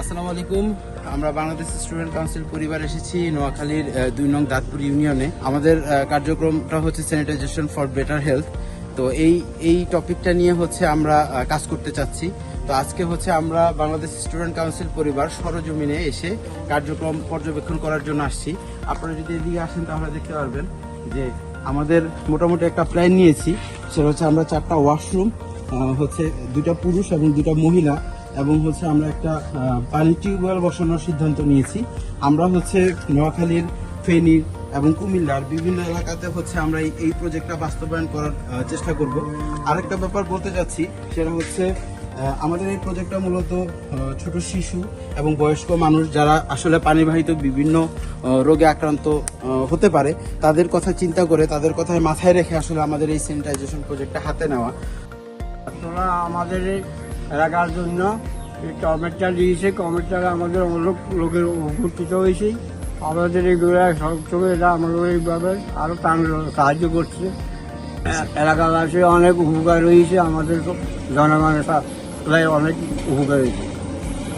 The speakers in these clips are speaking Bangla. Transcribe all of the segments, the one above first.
আসসালামু আলাইকুম। আমরা বাংলাদেশ স্টুডেন্ট কাউন্সিল পরিবার এসেছি নোয়াখালীর দুই নং দাঁতপুর ইউনিয়নে। আমাদের কার্যক্রমটা হচ্ছে স্যানিটাইজেশন ফর বেটার হেলথ তো এই এই টপিকটা নিয়ে হচ্ছে আমরা কাজ করতে চাচ্ছি। তো আজকে হচ্ছে আমরা বাংলাদেশ স্টুডেন্ট কাউন্সিল পরিবার সরজমিনে এসে কার্যক্রম পর্যবেক্ষণ করার জন্য আসছি। আপনারা যদি এদিকে আসেন তাহলে দেখতে পারবেন যে আমাদের মোটামুটি একটা প্ল্যান নিয়েছি। সেটা হচ্ছে আমরা চারটা ওয়াশরুম হচ্ছে দুটা পুরুষ এবং দুটা মহিলা এবং হচ্ছে আমরা একটা পানি টিউবওয়েল বসানোর সিদ্ধান্ত নিয়েছি। আমরা হচ্ছে নোয়াখালীর, ফেনীর এবং কুমিল্লার বিভিন্ন এলাকাতে হচ্ছে আমরা এই- প্রজেক্টটা বাস্তবায়ন করার চেষ্টা করব। আরেকটা ব্যাপার বলতে যাচ্ছি, সেটা হচ্ছে আমাদের এই প্রজেক্টটা মূলত ছোট শিশু এবং বয়স্ক মানুষ যারা আসলে পানিবাহিত বিভিন্ন রোগে আক্রান্ত হতে পারে, তাদের কথা চিন্তা করে, তাদের কথায় মাথায় রেখে আসলে আমাদের এই স্যানিটাইজেশন প্রজেক্টটা হাতে নেওয়া। তোরা আমাদের এলাকার জন্য এই দিয়েছে। কমেন্টটা আমাদের অনেক লোকের উপকৃত হয়েছে। আমাদের এইগুলো সবসময় এটা আমাদের এইভাবে আরও সাহায্য করছে। এলাকাবাসী অনেক উপকার হয়েছে, আমাদের জনগণের সাথে অনেক উপকার হয়েছে।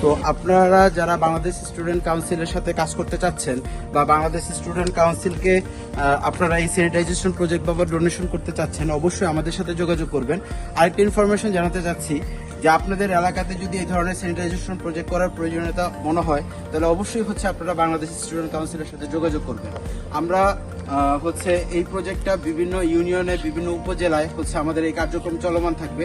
তো আপনারা যারা বাংলাদেশ স্টুডেন্ট কাউন্সিলের সাথে কাজ করতে চাচ্ছেন বা বাংলাদেশ স্টুডেন্ট কাউন্সিলকে আপনারা এই স্যানিটাইজেশন প্রজেক্ট বা ডোনেশন করতে চাচ্ছেন, অবশ্যই আমাদের সাথে যোগাযোগ করবেন। আরেকটা ইনফরমেশন জানাতে চাচ্ছি যে আপনাদের এলাকাতে যদি এই ধরনের স্যানিটাইজেশন প্রজেক্ট করার প্রয়োজনীয়তা মনে হয়, তাহলে অবশ্যই হচ্ছে আপনারা বাংলাদেশ স্টুডেন্ট কাউন্সিলের সাথে যোগাযোগ করবেন। আমরা হচ্ছে এই প্রজেক্টটা বিভিন্ন ইউনিয়নে বিভিন্ন উপজেলায় হচ্ছে আমাদের এই কার্যক্রম চলমান থাকবে।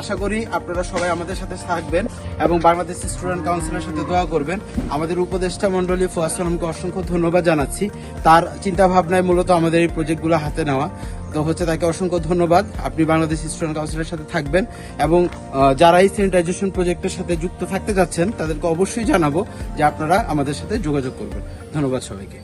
আশা করি আপনারা সবাই আমাদের সাথে থাকবেন এবং বাংলাদেশ স্টুডেন্ট কাউন্সিলের সাথে দোয়া করবেন। আমাদের উপদেষ্টা মন্ডলী ফোয়াসালামকে অসংখ্য ধন্যবাদ জানাচ্ছি। তার চিন্তা ভাবনায় মূলত আমাদের এই প্রজেক্টগুলো হাতে নেওয়া। তো হচ্ছে তাকে অসংখ্য ধন্যবাদ। আপনি বাংলাদেশ স্টুডেন্ট কাউন্সিলের সাথে থাকবেন এবং যারা এই স্যানিটাইজেশন প্রজেক্টের সাথে যুক্ত থাকতে যাচ্ছেন, তাদেরকে অবশ্যই জানাব যে আপনারা আমাদের সাথে যোগাযোগ করবেন। ধন্যবাদ সবাইকে।